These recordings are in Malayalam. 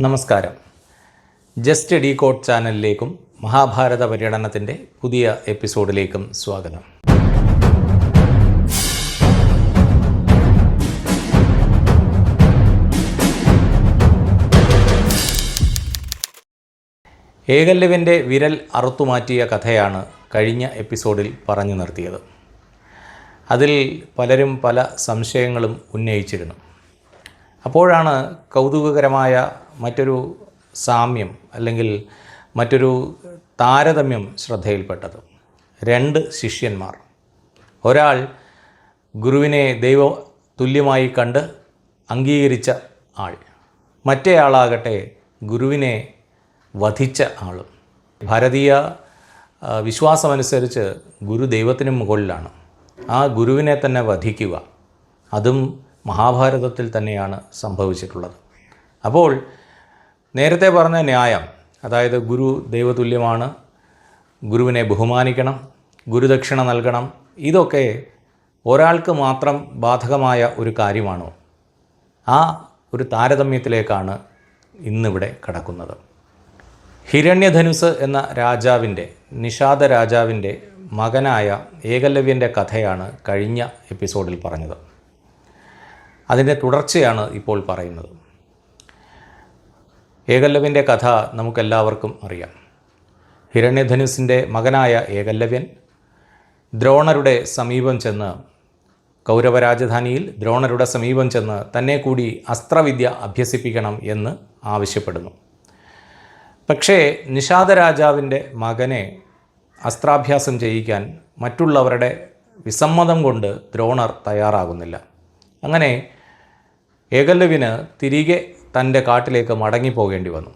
നമസ്കാരം. ജസ്റ്റ് ഡി കോഡ് ചാനലിലേക്കും മഹാഭാരത പര്യടനത്തിന്റെ പുതിയ എപ്പിസോഡിലേക്കും സ്വാഗതം. ഏകല്ലവിന്റെ വിരൽ അറുത്തുമാറ്റിയ കഥയാണ് കഴിഞ്ഞ എപ്പിസോഡിൽ പറഞ്ഞു നിർത്തിയത്. അതിൽ പലരും പല സംശയങ്ങളും ഉന്നയിച്ചിരുന്നു. അപ്പോഴാണ് കൗതുകകരമായ മറ്റൊരു സാമ്യം അല്ലെങ്കിൽ മറ്റൊരു താരതമ്യം ശ്രദ്ധയിൽപ്പെട്ടത്. രണ്ട് ശിഷ്യന്മാർ. ഒരാൾ ഗുരുവിനെ ദൈവ തുല്യമായി കണ്ട് അംഗീകരിച്ച ആൾ. മറ്റേ ആളാകട്ടെ ഗുരുവിനെ വധിച്ച ആളും ഭാരതീയ വിശ്വാസമനുസരിച്ച് ഗുരു ദൈവത്തിന് മുകളിലാണ്. ആ ഗുരുവിനെ തന്നെ വധിക്കുക അതും മഹാഭാരതത്തിൽ തന്നെയാണ് സംഭവിച്ചിട്ടുള്ളത്. അപ്പോൾ നേരത്തെ പറഞ്ഞ ന്യായം അതായത് ഗുരു ദൈവതുല്യമാണ് ഗുരുവിനെ ബഹുമാനിക്കണം ഗുരുദക്ഷിണ നൽകണം ഇതൊക്കെ ഒരാൾക്ക് മാത്രം ബാധകമായ ഒരു കാര്യമാണോ? ആ ഒരു താരതമ്യത്തിലേക്കാണ് ഇന്നിവിടെ കടക്കുന്നത്. ഹിരണ്യധനുസ് എന്ന രാജാവിന്റെ നിഷാദ രാജാവിന്റെ മകനായ ഏകലവ്യന്റെ കഥയാണ് കഴിഞ്ഞ എപ്പിസോഡിൽ പറഞ്ഞത്. അതിന്റെ തുടർച്ചയാണ് ഇപ്പോൾ പറയുന്നത്. ഏകലവ്യന്റെ കഥ നമുക്കെല്ലാവർക്കും അറിയാം. ഹിരണ്യധനുസിന്റെ മകനായ ഏകല്ലവ്യൻ ദ്രോണരുടെ സമീപം ചെന്ന് കൗരവരാജധാനിയിൽ ദ്രോണരുടെ സമീപം ചെന്ന് തന്നെ കൂടി അസ്ത്രവിദ്യ അഭ്യസിപ്പിക്കണം എന്ന് ആവശ്യപ്പെടുന്നു. പക്ഷേ നിഷാദ രാജാവിന്റെ മകനെ അസ്ത്രാഭ്യാസം ചെയ്യിക്കാൻ മറ്റുള്ളവരുടെ വിസമ്മതം കൊണ്ട് ദ്രോണർ തയ്യാറാകുന്നില്ല. അങ്ങനെ ഏകല്ലവിന് തിരികെ തന്റെ കാട്ടിലേക്ക് മടങ്ങിപ്പോകേണ്ടി വന്നു.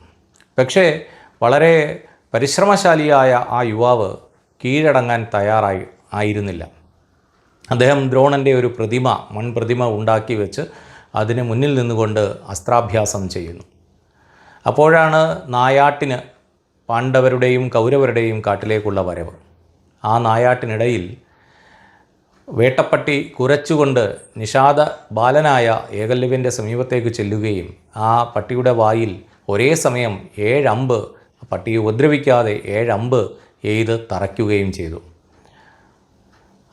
പക്ഷേ വളരെ പരിശ്രമശാലിയായ ആ യുവാവ് കീഴടങ്ങാൻ തയ്യാറായി ആയിരുന്നില്ല. അദ്ദേഹം ദ്രോണന്റെ ഒരു പ്രതിമ മൺപ്രതിമ ഉണ്ടാക്കി വെച്ച് അതിന് മുന്നിൽ നിന്നുകൊണ്ട് അസ്ത്രാഭ്യാസം ചെയ്യുന്നു. അപ്പോഴാണ് നായാട്ടിന് പാണ്ഡവരുടെയും കൗരവരുടെയും കാട്ടിലേക്കുള്ള വരവ്. ആ നായാട്ടിനിടയിൽ വേട്ടപ്പട്ടി കുരച്ചുകൊണ്ട് നിഷാദ ബാലനായ ഏകലവ്യന്റെ സമീപത്തേക്ക് ചെല്ലുകയും ആ പട്ടിയുടെ വായിൽ ഒരേ സമയം ഏഴമ്പ് പട്ടിയെ ഉപദ്രവിക്കാതെ ഏഴമ്പ് എയ്ത് തറയ്ക്കുകയും ചെയ്തു.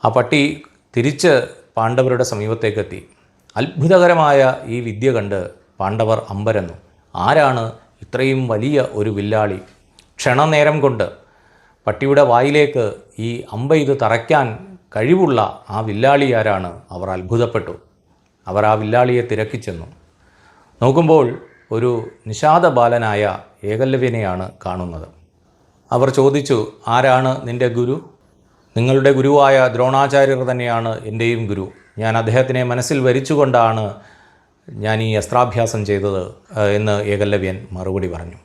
ആ പട്ടി തിരിച്ച് പാണ്ഡവരുടെ സമീപത്തേക്കെത്തി. അത്ഭുതകരമായ ഈ വിദ്യ കണ്ട് പാണ്ഡവർ അമ്പരന്നു. ആരാണ് ഇത്രയും വലിയ ഒരു വില്ലാളി? ക്ഷണനേരം കൊണ്ട് പട്ടിയുടെ വായിലേക്ക് ഈ അമ്പ ഇത് തറയ്ക്കാൻ കഴിവുള്ള ആ വില്ലാളിയാരാണ് അവർ അത്ഭുതപ്പെട്ടു. അവർ ആ വില്ലാളിയെ തിരക്കിച്ചെന്നു നോക്കുമ്പോൾ ഒരു നിഷാദ ബാലനായ ഏകലവ്യനെയാണ് കാണുന്നത്. അവർ ചോദിച്ചു ആരാണ് നിന്റെ ഗുരു? നിങ്ങളുടെ ഗുരുവായ ദ്രോണാചാര്യർ തന്നെയാണ് എന്റെയും ഗുരു. ഞാൻ അദ്ദേഹത്തിനെ മനസ്സിൽ വരിച്ചുകൊണ്ടാണ് ഞാൻ ഈ അസ്ത്രാഭ്യാസം ചെയ്തത് എന്ന് ഏകലവ്യൻ മറുപടി പറഞ്ഞു.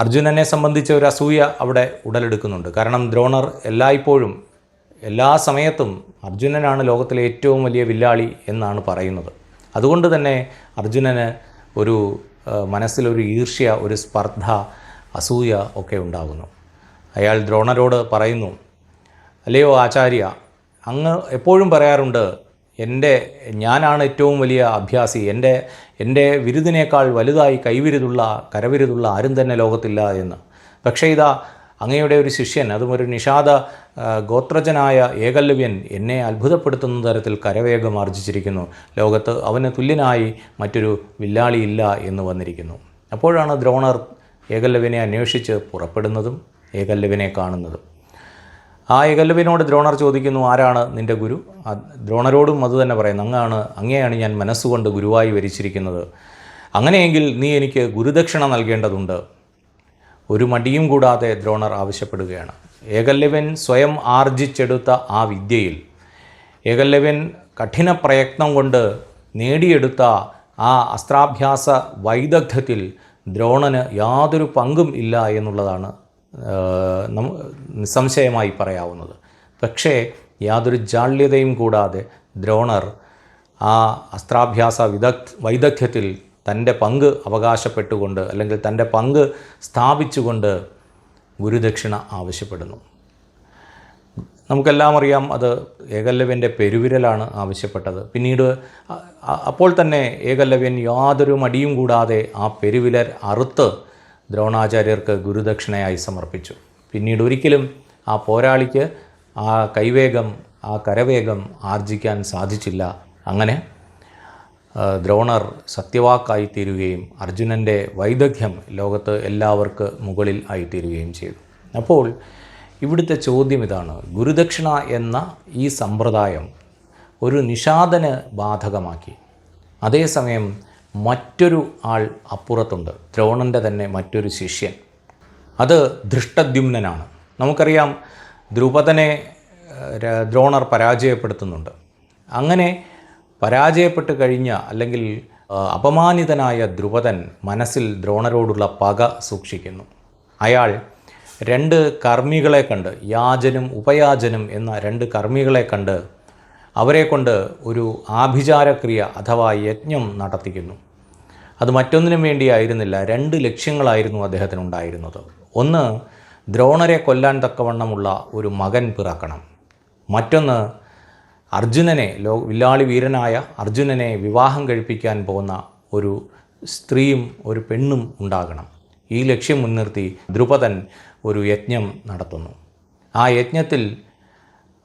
അർജുനനെ സംബന്ധിച്ച ഒരു അസൂയ അവിടെ ഉടലെടുക്കുന്നുണ്ട്. കാരണം ദ്രോണർ എല്ലായ്പ്പോഴും എല്ലാ സമയത്തും അർജുനനാണ് ലോകത്തിലെ ഏറ്റവും വലിയ വില്ലാളി എന്നാണ് പറയുന്നത്. അതുകൊണ്ട് തന്നെ അർജുനന് ഒരു മനസ്സിലൊരു ഈർഷ്യ ഒരു സ്പർദ്ധ അസൂയ ഒക്കെ ഉണ്ടാകുന്നു. അയാൾ ദ്രോണരോട് പറയുന്നു അല്ലയോ ആചാര്യ അങ്ങ് എപ്പോഴും പറയാറുണ്ട് എന്റെ ഞാനാണ് ഏറ്റവും വലിയ അഭ്യാസി എന്റെ എന്റെ വിരുദിനേക്കാൾ വലുതായി കൈവിരുതുള്ള കരവിരുതുള്ള ആരും തന്നെ ലോകത്തില്ല എന്ന്. പക്ഷേ ഇതാ അങ്ങയുടെ ഒരു ശിഷ്യൻ അതും ഒരു നിഷാദ ഗോത്രജനായ ഏകലവ്യൻ എന്നെ അത്ഭുതപ്പെടുത്തുന്ന തരത്തിൽ കരവേഗം ആർജിച്ചിരിക്കുന്നു. ലോകത്ത് അവന് തുല്യനായി മറ്റൊരു വില്ലാളിയില്ല എന്ന് വന്നിരിക്കുന്നു. അപ്പോഴാണ് ദ്രോണർ ഏകലവ്യനെ അന്വേഷിച്ച് പുറപ്പെടുന്നതും ഏകലവ്യനെ കാണുന്നതും. ആ ഏകലവ്യനോട് ദ്രോണർ ചോദിക്കുന്നു ആരാണ് നിന്റെ ഗുരു? ദ്രോണരോടും അത് തന്നെ പറയുന്നു അങ്ങാണ് അങ്ങനെയാണ് ഞാൻ മനസ്സുകൊണ്ട് ഗുരുവായി വരിച്ചിരിക്കുന്നത്. അങ്ങനെയെങ്കിൽ നീ എനിക്ക് ഗുരുദക്ഷിണ നൽകേണ്ടതുണ്ട്. ഒരു മടിയും കൂടാതെ ദ്രോണർ ആവശ്യപ്പെടുകയാണ്. ഏകലവ്യൻ സ്വയം ആർജിച്ചെടുത്ത ആ വിദ്യയിൽ ഏകലവ്യൻ കഠിന പ്രയത്നം കൊണ്ട് നേടിയെടുത്ത ആ അസ്ത്രാഭ്യാസ വൈദഗ്ധ്യത്തിൽ ദ്രോണന് യാതൊരു പങ്കും ഇല്ല എന്നുള്ളതാണ് നിസ്സംശയമായി പറയാവുന്നത്. പക്ഷേ യാതൊരു ജാള്യതയും കൂടാതെ ദ്രോണർ ആ അസ്ത്രാഭ്യാസ വിദഗ് വൈദഗ്ധ്യത്തിൽ തന്റെ പങ്ക് അവകാശപ്പെട്ടുകൊണ്ട് അല്ലെങ്കിൽ തന്റെ പങ്ക് സ്ഥാപിച്ചുകൊണ്ട് ഗുരുദക്ഷിണ ആവശ്യപ്പെടുന്നു. നമുക്കെല്ലാം അറിയാം അത് ഏകലവ്യന്റെ പെരുവിരലാണ് ആവശ്യപ്പെട്ടത്. പിന്നീട് അപ്പോൾ തന്നെ ഏകലവ്യൻ യാതൊരു മടിയും കൂടാതെ ആ പെരുവിരൽ അറുത്ത് ദ്രോണാചാര്യർക്ക് ഗുരുദക്ഷിണയായി സമർപ്പിച്ചു. പിന്നീട് ഒരിക്കലും ആ പോരാളിക്ക് ആ കൈവേഗം ആ കരവേഗം ആർജിക്കാൻ സാധിച്ചില്ല. അങ്ങനെ ദ്രോണർ സത്യവാക്കായി തീരുകയും അർജുനന്റെ വൈദഗ്ധ്യം ലോകത്ത് എല്ലാവർക്ക് മുകളിൽ ആയിത്തീരുകയും ചെയ്തു. അപ്പോൾ ഇവിടുത്തെ ചോദ്യം ഇതാണ്. ഗുരുദക്ഷിണ എന്ന ഈ സമ്പ്രദായം ഒരു നിഷാദന് ബാധകമാക്കി. അതേസമയം മറ്റൊരു ആൾ അപ്പുറത്തുണ്ട്. ദ്രോണന്റെ തന്നെ മറ്റൊരു ശിഷ്യൻ. അത് ധൃഷ്ടദ്യുമ്നനാണ്. നമുക്കറിയാം ദ്രുപദനെ ദ്രോണർ പരാജയപ്പെടുത്തുന്നുണ്ട്. അങ്ങനെ പരാജയപ്പെട്ട് കഴിഞ്ഞ അല്ലെങ്കിൽ അപമാനിതനായ ധ്രുപദൻ മനസ്സിൽ ദ്രോണരോടുള്ള പക സൂക്ഷിക്കുന്നു. അയാൾ രണ്ട് കർമ്മികളെ കണ്ട് യാജനും ഉപയാജനും എന്ന രണ്ട് കർമ്മികളെ കണ്ട് അവരെ കൊണ്ട് ഒരു ആഭിചാരക്രിയ അഥവാ യജ്ഞം നടത്തിക്കുന്നു. അത് മറ്റൊന്നിനും വേണ്ടിയായിരുന്നില്ല രണ്ട് ലക്ഷ്യങ്ങളായിരുന്നു അദ്ദേഹത്തിനുണ്ടായിരുന്നത്. ഒന്ന് ദ്രോണരെ കൊല്ലാൻ തക്കവണ്ണമുള്ള ഒരു മകൻ പിറക്കണം. മറ്റൊന്ന് അർജുനനെ ലോ വില്ലാളി വീരനായ അർജുനനെ വിവാഹം കഴിപ്പിക്കാൻ പോകുന്ന ഒരു സ്ത്രീയും ഒരു പെണ്ണും ഉണ്ടാകണം. ഈ ലക്ഷ്യം മുൻനിർത്തി ദ്രുപദൻ ഒരു യജ്ഞം നടത്തുന്നു. ആ യജ്ഞത്തിൽ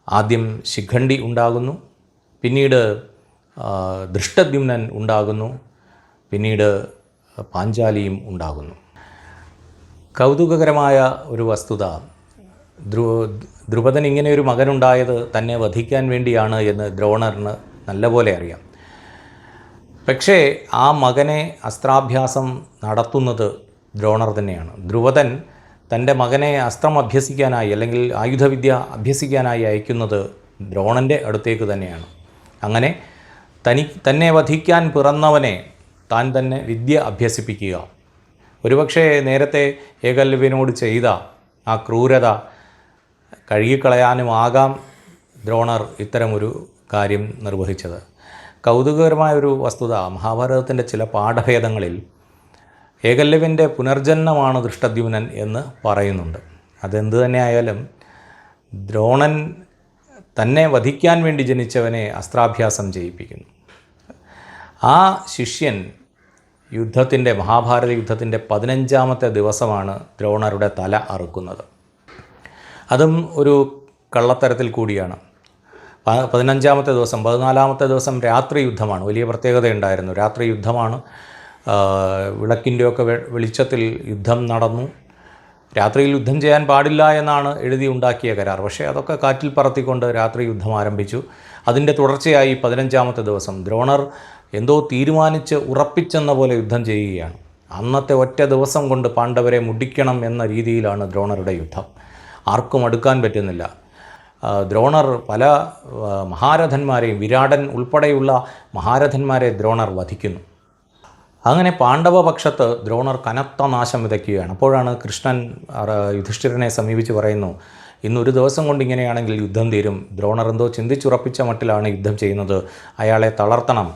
ആദ്യം ശിഖണ്ഡി ഉണ്ടാകുന്നു പിന്നീട് ദൃഷ്ടദ്യുമ്നൻ ഉണ്ടാകുന്നു പിന്നീട് പാഞ്ചാലിയും ഉണ്ടാകുന്നു. കൗതുകകരമായ ഒരു വസ്തുത ധ്രു ദ്രുപദൻ ഇങ്ങനെ ഒരു മകനുണ്ടായത് തന്നെ വധിക്കാൻ വേണ്ടിയാണ് എന്ന് ദ്രോണറിന് നല്ലപോലെ അറിയാം. പക്ഷേ ആ മകനെ അസ്ത്രാഭ്യാസം നടത്തുന്നത് ദ്രോണർ തന്നെയാണ്. ധ്രുവദൻ തന്റെ മകനെ അസ്ത്രം അഭ്യസിക്കാനായി അല്ലെങ്കിൽ ആയുധവിദ്യ അഭ്യസിക്കാനായി അയക്കുന്നത് ദ്രോണന്റെ അടുത്തേക്ക് തന്നെയാണ്. അങ്ങനെ തനി തന്നെ വധിക്കാൻ പിറന്നവനെ താൻ തന്നെ വിദ്യ അഭ്യസിപ്പിക്കുക. ഒരുപക്ഷെ നേരത്തെ ഏകലവ്യനോട് ചെയ്ത ആ ക്രൂരത കഴുകിക്കളയാനുമാകാം ദ്രോണർ ഇത്തരമൊരു കാര്യം നിർവഹിച്ചത്. കൗതുകകരമായ ഒരു വസ്തുത മഹാഭാരതത്തിന്റെ ചില പാഠഭേദങ്ങളിൽ ഏകലവ്യന്റെ പുനർജന്മമാണ് ദൃഷ്ടദ്യുമ്നൻ എന്ന് പറയുന്നുണ്ട്. അതെന്ത് തന്നെ ആയാലും ദ്രോണൻ തന്നെ വധിക്കാൻ വേണ്ടി ജനിച്ചവനെ അസ്ത്രാഭ്യാസം ചെയ്യിപ്പിക്കുന്നു. ആ ശിഷ്യൻ യുദ്ധത്തിന്റെ മഹാഭാരത യുദ്ധത്തിന്റെ പതിനഞ്ചാമത്തെ ദിവസമാണ് ദ്രോണരുടെ തല അറുക്കുന്നത്. അതും ഒരു കള്ളത്തരത്തിൽ കൂടിയാണ്. പതിനഞ്ചാമത്തെ ദിവസം പതിനാലാമത്തെ ദിവസം രാത്രി യുദ്ധമാണ്. വലിയ പ്രത്യേകതയുണ്ടായിരുന്നു. രാത്രി യുദ്ധമാണ്. വിളക്കിന്റെയൊക്കെ വെളിച്ചത്തിൽ യുദ്ധം നടന്നു. രാത്രിയിൽ യുദ്ധം ചെയ്യാൻ പാടില്ല എന്നാണ് എഴുതി ഉണ്ടാക്കിയ കരാർ. പക്ഷേ അതൊക്കെ കാറ്റിൽ പറത്തിക്കൊണ്ട് രാത്രി യുദ്ധം ആരംഭിച്ചു. അതിന്റെ തുടർച്ചയായി പതിനഞ്ചാമത്തെ ദിവസം ദ്രോണർ എന്തോ തീരുമാനിച്ച് ഉറപ്പിച്ചെന്ന പോലെ യുദ്ധം ചെയ്യുകയാണ്. അന്നത്തെ ഒറ്റ ദിവസം കൊണ്ട് പാണ്ഡവരെ മുടിക്കണം എന്ന രീതിയിലാണ് ദ്രോണരുടെ യുദ്ധം. ആർക്കും അടുക്കാൻ പറ്റുന്നില്ല. ദ്രോണർ പല മഹാരഥന്മാരെയും വിരാടൻ ഉൾപ്പെടെയുള്ള മഹാരഥന്മാരെ ദ്രോണർ വധിക്കുന്നു. അങ്ങനെ പാണ്ഡവപക്ഷത്ത് ദ്രോണർ കനത്ത നാശം വിതയ്ക്കുകയാണ്. അപ്പോഴാണ് കൃഷ്ണൻ യുധിഷ്ഠിരനെ സമീപിച്ച് പറയുന്നു ഇന്നൊരു ദിവസം കൊണ്ട് ഇങ്ങനെയാണെങ്കിൽ യുദ്ധം തീരും. ദ്രോണർ എന്തോ ചിന്തിച്ചുറപ്പിച്ച മട്ടിലാണ് യുദ്ധം ചെയ്യുന്നത്. അയാളെ തളർത്തണം.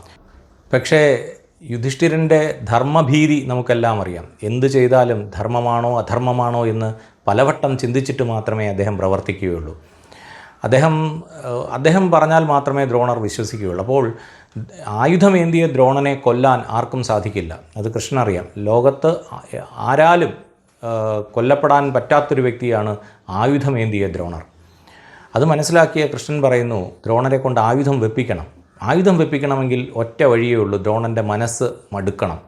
പക്ഷേ യുധിഷ്ഠിരന്റെ ധർമ്മഭീതി നമുക്കെല്ലാം അറിയാം. എന്ത് ചെയ്താലും ധർമ്മമാണോ അധർമ്മമാണോ എന്ന് പലവട്ടം ചിന്തിച്ചിട്ട് മാത്രമേ അദ്ദേഹം പ്രവർത്തിക്കുകയുള്ളൂ. അദ്ദേഹം അദ്ദേഹം പറഞ്ഞാൽ മാത്രമേ ദ്രോണർ വിശ്വസിക്കുകയുള്ളൂ. അപ്പോൾ ആയുധമേന്തിയ ദ്രോണനെ കൊല്ലാൻ ആർക്കും സാധിക്കില്ല. അത് കൃഷ്ണൻ അറിയാം. ലോകത്ത് ആരാലും കൊല്ലപ്പെടാൻ പറ്റാത്തൊരു വ്യക്തിയാണ് ആയുധമേന്തിയ ദ്രോണർ. അത് മനസ്സിലാക്കിയ കൃഷ്ണൻ പറയുന്നു ദ്രോണരെ കൊണ്ട് ആയുധം വെപ്പിക്കണം. ആയുധം വെപ്പിക്കണമെങ്കിൽ ഒറ്റ വഴിയേ ഉള്ളൂ. ദ്രോണന്റെ മനസ്സ് മടുക്കണം.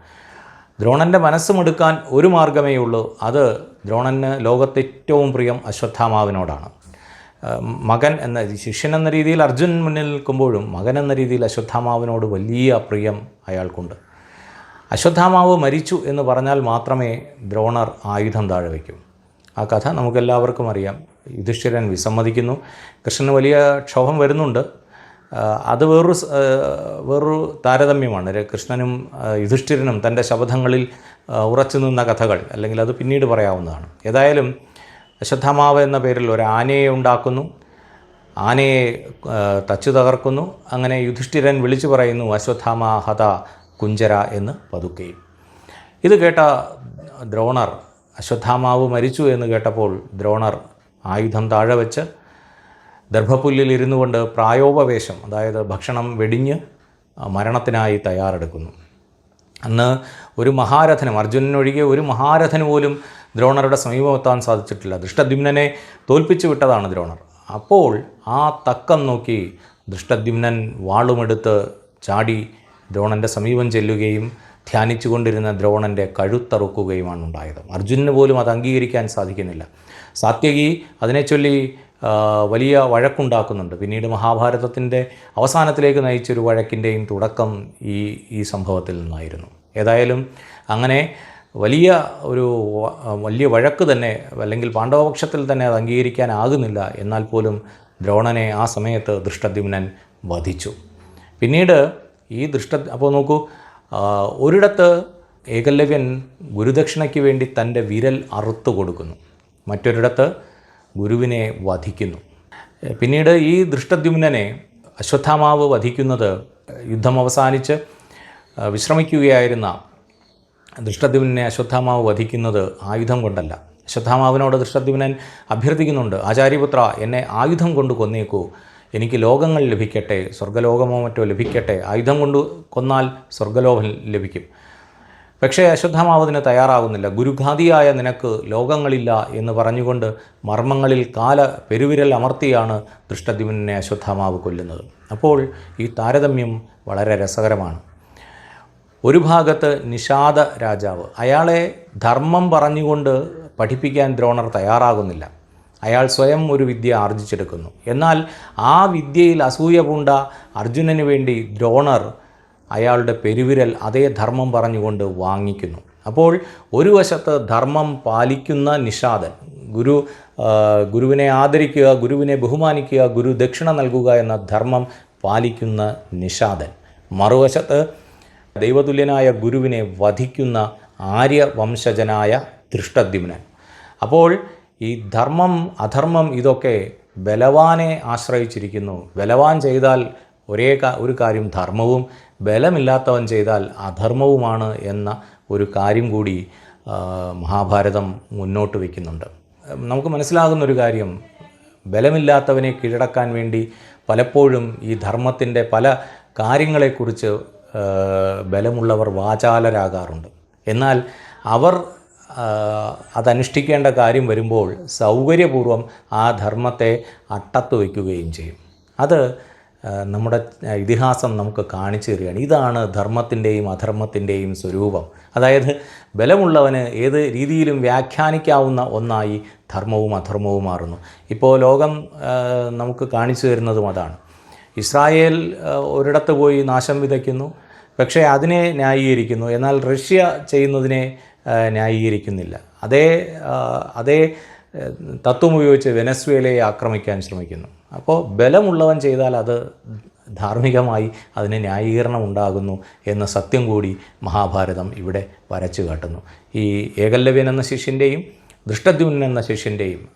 ദ്രോണന്റെ മനസ്സ് മടുക്കാൻ ഒരു മാർഗമേ ഉള്ളൂ. അത് ദ്രോണന് ലോകത്തെ ഏറ്റവും പ്രിയം അശ്വത്ഥാമാവിനോടാണ്. മകൻ എന്ന ശിഷ്യൻ എന്ന രീതിയിൽ അർജുൻ മുന്നിൽ നിൽക്കുമ്പോഴും മകൻ എന്ന രീതിയിൽ അശ്വത്ഥാമാവിനോട് വലിയ പ്രിയം അയാൾക്കുണ്ട്. അശ്വത്ഥാമാവ് മരിച്ചു എന്ന് പറഞ്ഞാൽ മാത്രമേ ദ്രോണർ ആയുധം താഴെ വയ്ക്കൂ. ആ കഥ നമുക്കെല്ലാവർക്കും അറിയാം. യുധിഷ്ഠിരൻ വിസമ്മതിക്കുന്നു. കൃഷ്ണന് വലിയ ക്ഷോഭം വരുന്നുണ്ട്. അത് വേറൊരു വേറൊരു താരതമ്യമാണ്. കൃഷ്ണനും യുധിഷ്ഠിരനും തന്റെ ശബ്ദങ്ങളിൽ ഉറച്ചു നിന്ന കഥകൾ അല്ലെങ്കിൽ അത് പിന്നീട് പറയാവുന്നതാണ്. ഏതായാലും അശ്വത്ഥാമാവ് എന്ന പേരിൽ ഒരു ആനയെ ഉണ്ടാക്കുന്നു. ആനയെ തച്ചു തകർക്കുന്നു. അങ്ങനെ യുധിഷ്ഠിരൻ വിളിച്ചു പറയുന്നു അശ്വത്ഥാമ ഹത കുഞ്ചര എന്ന് പതുക്കെയും. ഇത് കേട്ട ദ്രോണർ അശ്വത്ഥാമാവ് മരിച്ചു എന്ന് കേട്ടപ്പോൾ ദ്രോണർ ആയുധം താഴെ വെച്ച് ദർഭപ്പുല്ലിൽ ഇരുന്നു കൊണ്ട് പ്രായോപവേശം അതായത് ഭക്ഷണം വെടിഞ്ഞ് മരണത്തിനായി തയ്യാറെടുക്കുന്നു. അന്ന് ഒരു മഹാരഥനും അർജുനനൊഴികെ ഒരു മഹാരഥന് പോലും ദ്രോണരുടെ സമീപമെത്താൻ സാധിച്ചിട്ടില്ല. ദൃഷ്ടദ്യുമ്നനെ തോൽപ്പിച്ചു വിട്ടതാണ് ദ്രോണർ. അപ്പോൾ ആ തക്കം നോക്കി ദൃഷ്ടദ്യുമ്നൻ വാളുമെടുത്ത് ചാടി ദ്രോണന്റെ സമീപം ചെല്ലുകയും ധ്യാനിച്ചു കൊണ്ടിരുന്ന ദ്രോണന്റെ കഴുത്തറുക്കുകയുമാണ് ഉണ്ടായത്. അർജുനന് പോലും അത് അംഗീകരിക്കാൻ സാധിക്കുന്നില്ല. സാത്യകി അതിനെ ചൊല്ലി വലിയ വഴക്കുണ്ടാക്കുന്നുണ്ട്. പിന്നീട് മഹാഭാരതത്തിന്റെ അവസാനത്തിലേക്ക് നയിച്ചൊരു വഴക്കിന്റെയും തുടക്കം ഈ ഈ സംഭവത്തിൽ നിന്നായിരുന്നു. ഏതായാലും അങ്ങനെ വലിയ ഒരു വലിയ വഴക്ക് തന്നെ അല്ലെങ്കിൽ പാണ്ഡവപക്ഷത്തിൽ തന്നെ അത് അംഗീകരിക്കാനാകുന്നില്ല എന്നാൽ പോലും ദ്രോണനെ ആ സമയത്ത് ദൃഷ്ടദ്യുമ്നൻ വധിച്ചു. പിന്നീട് ഈ ദൃഷ്ട അപ്പോൾ നോക്കൂ ഒരിടത്ത് ഏകലവ്യൻ ഗുരുദക്ഷിണയ്ക്ക് വേണ്ടി തന്റെ വിരൽ അറുത്തു കൊടുക്കുന്നു. മറ്റൊരിടത്ത് ഗുരുവിനെ വധിക്കുന്നു. പിന്നീട് ഈ ദൃഷ്ടദ്യുമ്നനെ അശ്വത്ഥാമാവ് വധിക്കുന്നത് യുദ്ധം അവസാനിച്ച് വിശ്രമിക്കുകയായിരുന്ന ദൃഷ്ടദ്യുമ്നെ അശ്വത്ഥാമാവ് വധിക്കുന്നത് ആയുധം കൊണ്ടല്ല. അശ്വത്ഥാമാവിനോട് ദൃഷ്ടദ്യുമ്നൻ അഭ്യർത്ഥിക്കുന്നുണ്ട് ആചാര്യപുത്ര എന്നെ ആയുധം കൊണ്ട് കൊന്നേക്കൂ. എനിക്ക് ലോകങ്ങൾ ലഭിക്കട്ടെ സ്വർഗലോകമോ മറ്റോ ലഭിക്കട്ടെ. ആയുധം കൊണ്ട് കൊന്നാൽ സ്വർഗലോകം ലഭിക്കും. പക്ഷേ അശ്വത്ഥമാവതിന് തയ്യാറാകുന്നില്ല ഗുരുഘാതിയായ നിനക്ക് ലോകങ്ങളില്ല എന്ന് പറഞ്ഞുകൊണ്ട് മർമ്മങ്ങളിൽ കാല പെരുവിരൽ അമർത്തിയാണ് ദൃഷ്ടദ്യുമ്നെ അശ്വത്ഥമാവ് കൊല്ലുന്നത്. അപ്പോൾ ഈ താരതമ്യം വളരെ രസകരമാണ്. ഒരു ഭാഗത്ത് നിഷാദ രാജാവ്. അയാളെ ധർമ്മം പറഞ്ഞുകൊണ്ട് പഠിപ്പിക്കാൻ ദ്രോണർ തയ്യാറാകുന്നില്ല. അയാൾ സ്വയം ഒരു വിദ്യ ആർജിച്ചെടുക്കുന്നു. എന്നാൽ ആ വിദ്യയിൽ അസൂയ പൂണ്ട അർജുനന് വേണ്ടി ദ്രോണർ അയാളുടെ പെരുവിരൽ അതേ ധർമ്മം പറഞ്ഞുകൊണ്ട് വാങ്ങിക്കുന്നു. അപ്പോൾ ഒരു വശത്ത് ധർമ്മം പാലിക്കുന്ന നിഷാദൻ ഗുരു ഗുരുവിനെ ആദരിക്കുക ഗുരുവിനെ ബഹുമാനിക്കുക ഗുരു ദക്ഷിണ നൽകുക എന്ന ധർമ്മം പാലിക്കുന്ന നിഷാദൻ. മറുവശത്ത് ദൈവതുല്യനായ ഗുരുവിനെ വധിക്കുന്ന ആര്യവംശജനായ ദൃഷ്ടദ്യുമ്നൻ അപ്പോൾ ഈ ധർമ്മം അധർമ്മം ഇതൊക്കെ ബലവാനെ ആശ്രയിച്ചിരിക്കുന്നു. ബലവാൻ ചെയ്താൽ ഒരേ ഒരു കാര്യം ധർമ്മവും ബലമില്ലാത്തവൻ ചെയ്താൽ അധർമ്മവുമാണ് എന്ന ഒരു കാര്യം കൂടി മഹാഭാരതം മുന്നോട്ട് വയ്ക്കുന്നുണ്ട്. നമുക്ക് മനസ്സിലാകുന്ന ഒരു കാര്യം ബലമില്ലാത്തവനെ കീഴടക്കാൻ വേണ്ടി പലപ്പോഴും ഈ ധർമ്മത്തിന്റെ പല കാര്യങ്ങളെക്കുറിച്ച് ബലമുള്ളവർ വാചാലരാകാറുണ്ട്. എന്നാൽ അവർ അതനുഷ്ഠിക്കേണ്ട കാര്യം വരുമ്പോൾ സൗകര്യപൂർവം ആ ധർമ്മത്തെ അട്ടത്ത് വയ്ക്കുകയും ചെയ്യും. അത് നമ്മുടെ ഇതിഹാസം നമുക്ക് കാണിച്ചു തരികയാണ്. ഇതാണ് ധർമ്മത്തിന്റെയും അധർമ്മത്തിന്റെയും സ്വരൂപം. അതായത് ബലമുള്ളവന് ഏത് രീതിയിലും വ്യാഖ്യാനിക്കാവുന്ന ഒന്നായി ധർമ്മവും അധർമ്മവും മാറുന്നു. ഇപ്പോൾ ലോകം നമുക്ക് കാണിച്ചു തരുന്നതും അതാണ്. ഇസ്രായേൽ ഒരിടത്ത് പോയി നാശം വിതയ്ക്കുന്നു പക്ഷേ അതിനെ ന്യായീകരിക്കുന്നു. എന്നാൽ റഷ്യ ചെയ്യുന്നതിനെ ന്യായീകരിക്കുന്നില്ല. അതേ അതേ തത്വം ഉപയോഗിച്ച് വെനസ്വേലയെ ആക്രമിക്കാൻ ശ്രമിക്കുന്നു. അപ്പോൾ ബലമുള്ളവൻ ചെയ്താൽ അത് ധാർമ്മികമായി അതിന് ന്യായീകരണം ഉണ്ടാകുന്നു എന്ന സത്യം കൂടി മഹാഭാരതം ഇവിടെ വരച്ചു കാട്ടുന്നു. ഈ ഏകല്ലവ്യൻ എന്ന ശിഷ്യന്റെയും ദൃഷ്ടദ്യുൻ എന്ന ശിഷ്യന്റെയും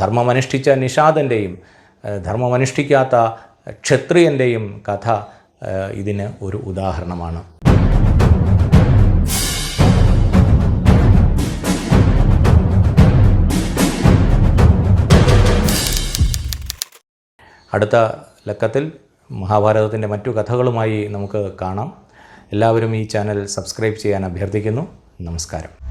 ധർമ്മമനുഷ്ഠിച്ച നിഷാദന്റെയും ധർമ്മമനുഷ്ഠിക്കാത്ത ക്ഷത്രിയന്റെയും കഥ ഇതിന് ഒരു ഉദാഹരണമാണ്. അടുത്ത ലക്കത്തിൽ മഹാഭാരതത്തിന്റെ മറ്റു കഥകളുമായി നമുക്ക് കാണാം. എല്ലാവരും ഈ ചാനൽ സബ്സ്ക്രൈബ് ചെയ്യാൻ അഭ്യർത്ഥിക്കുന്നു. നമസ്കാരം.